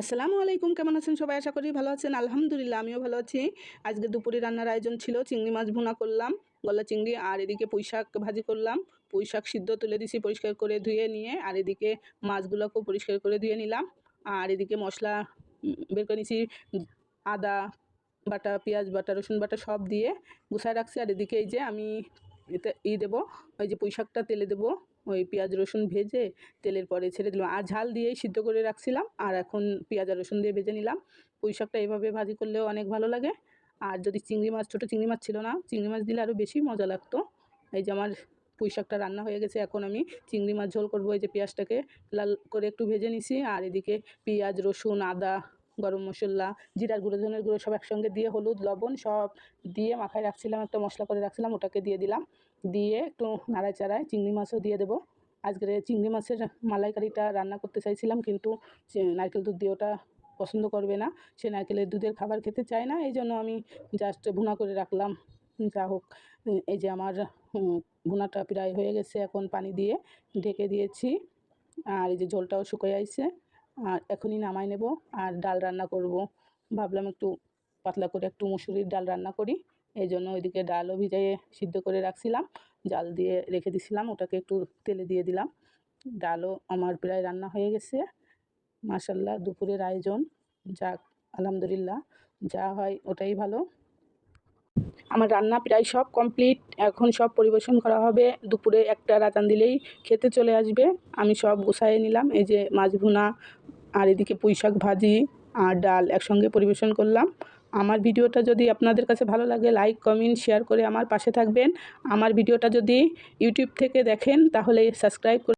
আসসালামু আলাইকুম, কেমন আছেন সবাই? আশা করি ভালো আছেন। আলহামদুলিল্লাহ, আমিও ভালো আছি। আজকে দুপুরে রান্নার আয়োজন ছিল, চিংড়ি মাছ ভুনা করলাম, গলা চিংড়ি আর এদিকে পুঁই শাক ভাজি করলাম। পুঁই শাক সিদ্ধ তুলে দিছি পরিষ্কার করে ধুয়ে নিয়ে, আর এদিকে মাছগুলোকেও পরিষ্কার করে ধুয়ে নিলাম। আর এদিকে মশলা বের করে নিছি আদা বাটা, পেঁয়াজ বাটা, রসুন বাটা সব দিয়ে গুছায় রাখছি। আর এদিকে এই যে আমি এতে ই দেবো, ওই যে পুঁই শাকটা তেলে দেবো। ওই পেঁয়াজ রসুন ভেজে তেলের পরে ছেড়ে দিলাম। আর ঝাল দিয়েই সিদ্ধ করে রাখছিলাম। আর এখন পেঁয়াজ আর রসুন দিয়ে ভেজে নিলাম। পুঁই শাকটা এইভাবে ভাজি করলেও অনেক ভালো লাগে। আর যদি চিংড়ি মাছ, ছোটো চিংড়ি মাছ ছিল না, চিংড়ি মাছ দিলে আরও বেশি মজা লাগতো। এই যে আমার পুঁই শাকটা রান্না হয়ে গেছে, এখন আমি চিংড়ি মাছ ঝোল করব। এই যে পেঁয়াজটাকে লাল করে একটু ভেজে নিছি। আর এদিকে পেঁয়াজ, রসুন, আদা গরম মশলা, জিরার গুঁড়ো, ধনের গুঁড়ো সব একসঙ্গে দিয়ে হলুদ, লবণ সব দিয়ে মাখায় রাখছিলাম, একটা মশলা করে রাখছিলাম, ওটাকে দিয়ে দিলাম। দিয়ে একটু নাড়াচাড়ায় চিংড়ি মাছও দিয়ে দেবো। আজকের চিংড়ি মাছের মালাইকারিটা রান্না করতে চাইছিলাম, কিন্তু নারকেল দুধ দিয়ে ওটা পছন্দ করবে না। সে নারকেলের দুধের খাবার খেতে চায় না, এই জন্য আমি জাস্ট ভুনা করে রাখলাম। যা হোক, এই যে আমার ভুনাটা প্রায় হয়ে গেছে, এখন পানি দিয়ে ঢেকে দিয়েছি। আর এই যে ঝোলটাও শুকিয়ে আইছে। আর এখনই নামাই নেব আর ডাল রান্না করব। ভাবলাম একটু পাতলা করে একটু মুসুরির ডাল রান্না করি। এই জন্য ওইদিকে ডালও ভিজাইয়ে সিদ্ধ করে রাখছিলাম। জাল দিয়ে রেখে দিছিলাম, ওটাকে একটু তেলে দিয়ে দিলাম। ডালও আমার প্রায় রান্না হয়ে গেছে। মাসাল্লাহ দুপুরের আয়োজন। যাক, আলহামদুলিল্লাহ, যা হয় ওটাই ভালো। আমার রান্না প্রায় সব কমপ্লিট। এখন সব পরিবেশন করা হবে। দুপুরে একটা রাতান দিলেই খেতে চলে আসবে। আমি সব গুছাইয়ে নিলাম। এই যে মাছ ভুনা আর এদিকে পুঁই শাক ভাজি আর ডাল একসঙ্গে পরিবেশন করলাম। আমার ভিডিওটা যদি আপনাদের কাছে ভালো লাগে লাইক কমেন্ট শেয়ার করে আমার পাশে থাকবেন। আমার ভিডিওটা যদি ইউটিউব থেকে দেখেন, তাহলে সাবস্ক্রাইব করে